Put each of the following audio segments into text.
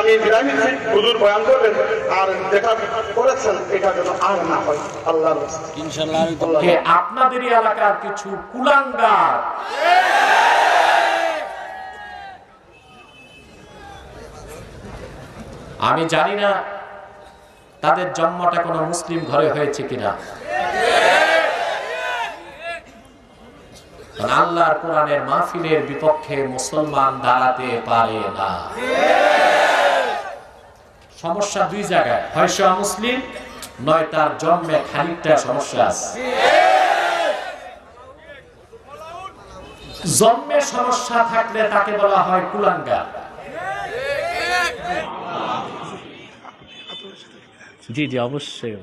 আমি বিদায় নিচ্ছি। হুজুর বয়ান করবেন আর দেখা করেছেন এটা যেন আর না হয়। যে আপনাদেরই এলাকার কিছু কুলাঙ্গার। আমি জানি না তাদের জন্মটা কোনো মুসলিম ঘরে হয়েছে কিনা। আল্লাহর কোরআনের মাহফিলের বিপক্ষে মুসলমান দাঁড়াতে পারে না। সমস্যা দুই জায়গায়। হয় সে মুসলিম নয় তার জন্মে খানিকটা সমস্যা আছে। জন্মে সমস্যা থাকলে তাকে বলা হয় কুলাঙ্গা জি জি অবশ্যই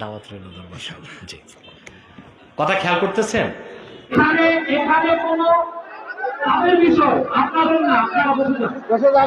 দাওয়াত রইল জি। কথা খেয়াল করতেছেন? এখানে এখানে কোনো তাদের বিষয় আপনাদের না আপনারা বসে যান।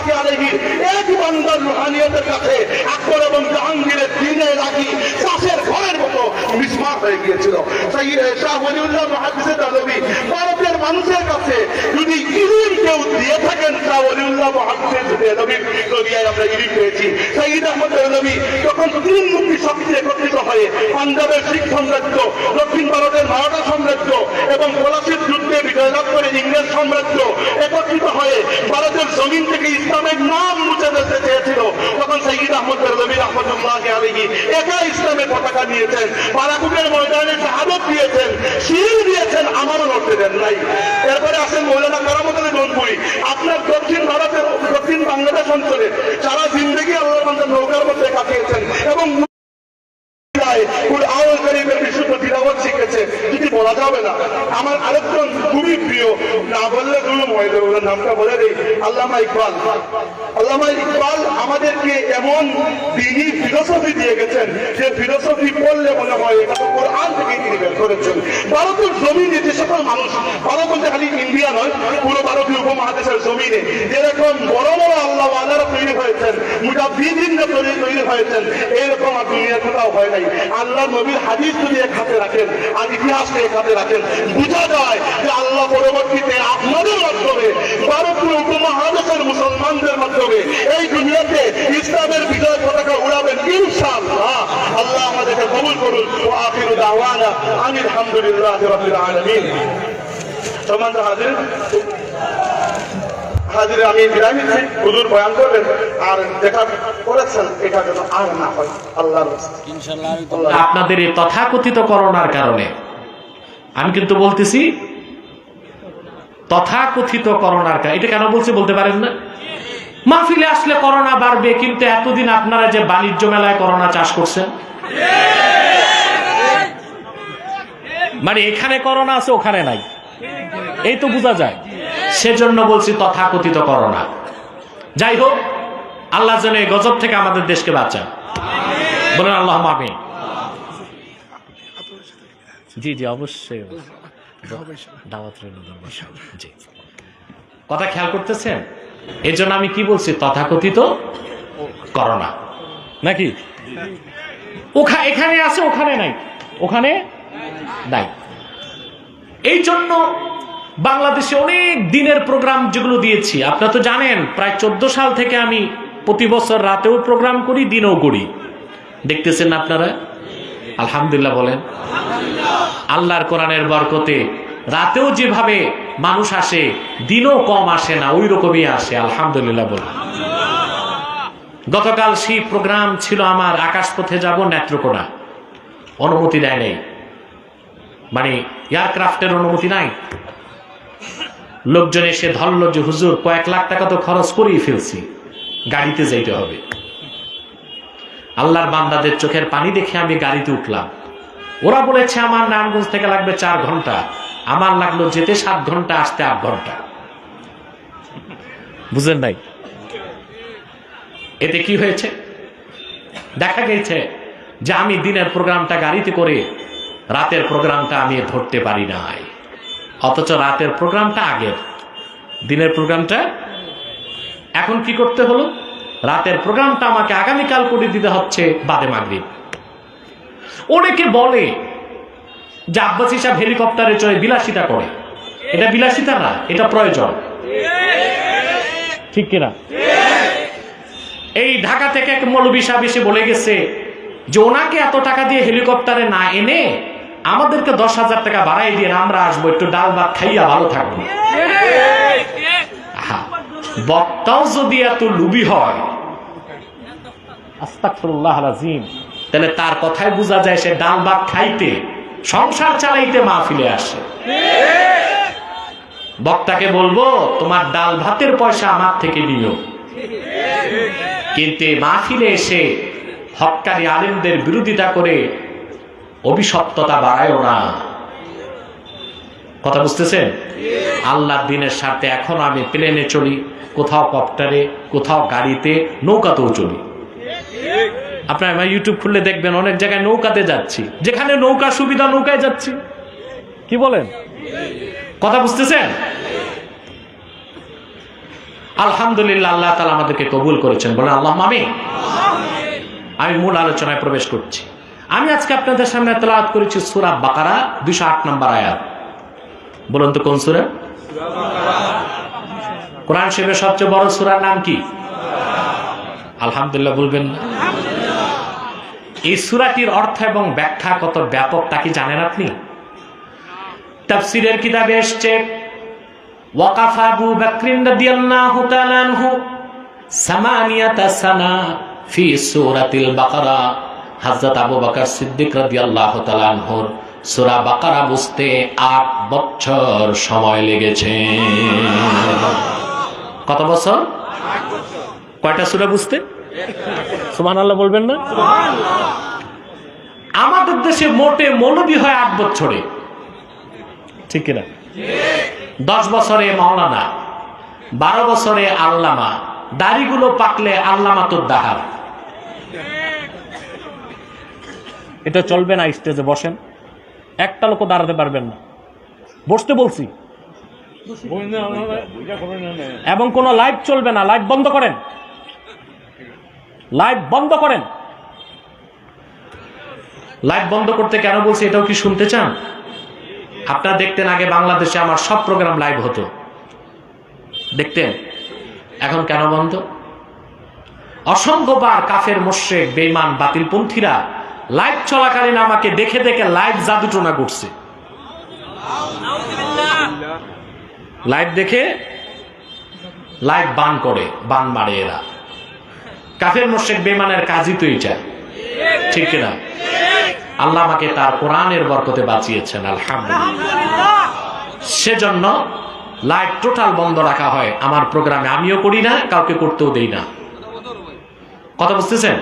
রহমতুল্লাহ আলহীর এক বান্দার রুহানিয়তের কাছে আকবর এবং জাহাঙ্গীরের দিনে লাগি চাষের ঘরের মতো মিসমার হয়ে গিয়েছিল। ভারতের মানুষের কাছে যদি ইলিম কেউ দিয়ে থাকেন, শাহ ওলিউল্লাহ মহাদিসের আমরা ইলিম পেয়েছি। যখন তিন মুক্তি শক্তি একত্রিত হয়ে পাঞ্জাবের শিখ সাম্রাজ্য, দক্ষিণ ভারতের মারাঠা সাম্রাজ্য এবং পলাশির যুদ্ধে বিজয় লাভ করে ইংরেজ সাম্রাজ্য একত্রিত হয়ে ভারতের জমিন থেকে ইসলামের নাম মুছে দিতে চেয়েছিল। তখন সঈদ আহমদ নবী রহমতুল্লাহ আলহী একা ইসলামের পতাকা নিয়েছেন, বারাকুটের ময়দানে শাহাদত দিয়েছেন, শিল দিয়েছেন, আমারও লড়তে দেন নাই। এরপরে আসেন মৌলানা কারামত আলী গনপুরি আপনার দক্ষিণ ভারতের দক্ষিণ বাংলাদেশ অঞ্চলে যারা জিন্দগি আল্লাহ নৌকার মধ্যে কাটিয়েছেন এবং কুরআনুল কারীমের বিশুদ্ধ তিলাওয়াত শিখেছে যদি বলা যাবে না। আমার আরেকজন খুবই প্রিয়, না বললে কোনো মহিলা ওনার নামটা বলে দেই। আল্লামা ইকবাল। আল্লামা ইকবাল আমাদেরকে এমন দিনই ফিলোসফি দিয়ে গেছেন যে ফিলোসফি পড়লে মনে হয় কোরআন থেকেই তিনি বের করেছেন। ভারতের জমিনে যে সকল মানুষ, ভারত বলতে খালি ইন্ডিয়া নয়, পুরো ভারতীয় উপমহাদেশের জমিনে, যেরকম বড় আল্লাহ নবীর রাখেন, আর এক হাতে রাখেন যায় আল্লাহ উপমহাদেশের মুসলমানদের মাধ্যমে এই দুনিয়াতে ইসলামের বিজয় পতাকা উড়াবেন, ইনশাআল্লাহ। আল্লাহ আমাদেরকে কবুল করুন। ও দাওয়ানা হাজির হাজির আমি বিদায় নিচ্ছি। হুজুর বয়ান করবেন আর দেখা করেছেন এটা যেন আর না হয়। তো আপনাদের এই তথাকথিত করোনার কারণে। আমি কিন্তু বলতেছি তথাকথিত করোনার কারণে। এটা কেন বলছে বলতে পারেন না? মাহফিলে আসলে করোনা বাড়বে কিন্তু এতদিন আপনারা যে বাণিজ্য মেলায় করোনা চাষ করছেন। মানে এখানে করোনা আছে ওখানে নাই। এই তো বোঝা যায়। সেজন্য বলছি তথাকথিত করোনা যাই হোক আল্লাহ যেন এই গজব থেকে আমাদের দেশকে বাঁচান। বলেন আল্লাহ আমিন। জি জি অবশ্যই। জি। কথা খেয়াল করতেছেন? এর জন্য আমি কি বলছি? তথাকথিত করোনা নাকি? ওখা এখানে আছে ওখানে নাই। ওখানে নাই। এই জন্য বাংলাদেশে অনেক দিনের প্রোগ্রাম যেগুলো দিয়েছি। আপনারা তো জানেন, প্রায় চোদ্দ সাল থেকে আমি প্রতি বছর রাতেও প্রোগ্রাম করি, দিনও করি। দেখতেছেন আপনারা? আলহামদুলিল্লাহ বলেন। আল্লাহর কোরআনের বরকতে রাতেও যেভাবে মানুষ আসে, দিনও কম আসে না, ওই রকমই আসে, আলহামদুলিল্লাহ বলে গতকাল সেই প্রোগ্রাম ছিল আমার আকাশপথে যাব নেত্রকোনা। অনুমতি দেয় নেই। মানে এয়ারক্রাফটের অনুমতি নাই। লোকজন এসে ধরল যে, হুজুর, কয়েক লাখ টাকা তো খরচ করেই ফেলছি। গাড়িতে যাইতে হবে। আল্লাহর বান্দাদের চোখের পানি দেখে আমি গাড়িতে উঠলাম। ওরা বলেছে, আমার নারায়ণগঞ্জ থেকে লাগবে চার ঘণ্টা। আমার লাগল যেতে সাত ঘণ্টা, আসতে আট ঘণ্টা। বুঝেন নাই? এতে কি হয়েছে? দেখা গেছে যে, আমি দিনের প্রোগ্রামটা গাড়িতে করে, রাতের প্রোগ্রামটা আমি ধরতে পারি নাই। অথচ রাতের প্রোগ্রামটা আগের। দিনের প্রোগ্রামটা? এখন কি করতে হলো? রাতের প্রোগ্রামটা আমাকে আগামীকাল করে দিতে হচ্ছে বাদে মাগরিব। অনেকে বলে যে আব্বাস হিসাব হেলিকপ্টারে চড়ে বিলাসিতা করে। এটা বিলাসিতা না, এটা প্রয়োজন। ঠিক কিনা? এই ঢাকা থেকে এক মৌলবী সাহেব এসে বলে গেছে যে ওনাকে এত টাকা দিয়ে হেলিকপ্টারে না এনে আমাদেরকে দশ হাজার টাকা বাড়াই দিয়ে আমরা আসব, একটু ডাল ভাত খাইয়া ভালো থাকব। বক্তাও যদি এত লুবি হয় তাহলে তার কথায় বোঝা যায় সে ডাল ভাত খাইতে, সংসার চালাইতে মাহফিলে আসে। বক্তাকে বলব, তোমার ডাল ভাতের পয়সা আমার থেকে নিও। কিন্তু এই মাহফিলে এসে হকারি আলেমদের বিরোধিতা করে অভিশপ্ততা বাড়ায়ও না। কথা বুঝতেছেন? আল্লাহর দিনের স্বার্থে এখন আমি প্লেনে চলি, কোথাও কপ্টারে, কোথাও গাড়িতে, নৌকাতেও চলি। আপনার আমার ইউটিউব খুললে দেখবেন অনেক জায়গায় নৌকাতে যাচ্ছি। যেখানে নৌকা সুবিধা, নৌকায় যাচ্ছি। কি বলেন? কথা বুঝতেছেন? আলহামদুলিল্লাহ, আল্লাহ তালা আমাদেরকে কবুল করেছেন। বলেন আল্লাহ মামি আমি মূল আলোচনায় প্রবেশ করছি। আমি আজকে আপনাদের সামনে তেলাওয়াত করেছি সুরা বাকারা দুশো আট নম্বর আয়াত। বলুন তো কোন সুরা? কোরআন শিবের সবচেয়ে বড় সুরার নাম কি? আলহামদুলিল্লাহ বলবেন এই সুরাটির অর্থ এবং ব্যাখ্যা কত ব্যাপক তা কি জানেন আপনি? তাফসিরের কিতাবে এসছে, ওয়াকাফ আবু বকরিন রাদিয়াল্লাহু তাআলা আনহু সানা ফি সূরাতিল বাকারা। হযরত আবু বকর সিদ্দিক রাদিয়াল্লাহু তাআলা আনহুর সূরা বাকারা বুঝতে 8 বছর সময় লেগেছে। কত বছর? কয়টা সূরা বুঝতে? সুবহানাল্লাহ বলবেন না? আমাদের দেশে মোটে মৌলবী হয় আট বছরে। ঠিক কিনা? দশ বছরে মাওলানা বারো বছরে আল্লামা দাড়িগুলো পাকলে আল্লামা তোর দাহার। এটা চলবে না স্টেজে, বসেন। একটা লোক দাঁড়াতে পারবেন না। বসতে বলছি। এবং কোনো লাইভ চলবে না। লাইভ বন্ধ করেন। লাইভ বন্ধ করেন। লাইভ বন্ধ করতে কেন বলছি, এটাও কি শুনতে চান? আপনারা দেখতেন আগে বাংলাদেশে আমার সব প্রোগ্রাম লাইভ হতো। দেখতেন? এখন কেন বন্ধ? অসংখ্যবার কাফের মোশেক বেইমান বাতিলপন্থীরা লাইভ চলাকালীন আমাকে দেখে দেখে লাইভ জাদুটোনা করছে লাইভ দেখে লাইভ বান করে, বান মারে এরা। কাফের মোশেক বেমানের কাজই তো এটা ঠিক কিনা? আল্লাহ আমাকে তার কোরআনের বরকতে বাঁচিয়েছেন, আলহামদুলিল্লাহ। সেজন্য লাইভ টোটাল বন্ধ রাখা হয়। আমার প্রোগ্রামে আমিও করি না, কাউকে করতেও দেই না। কথা বুঝতেছেন?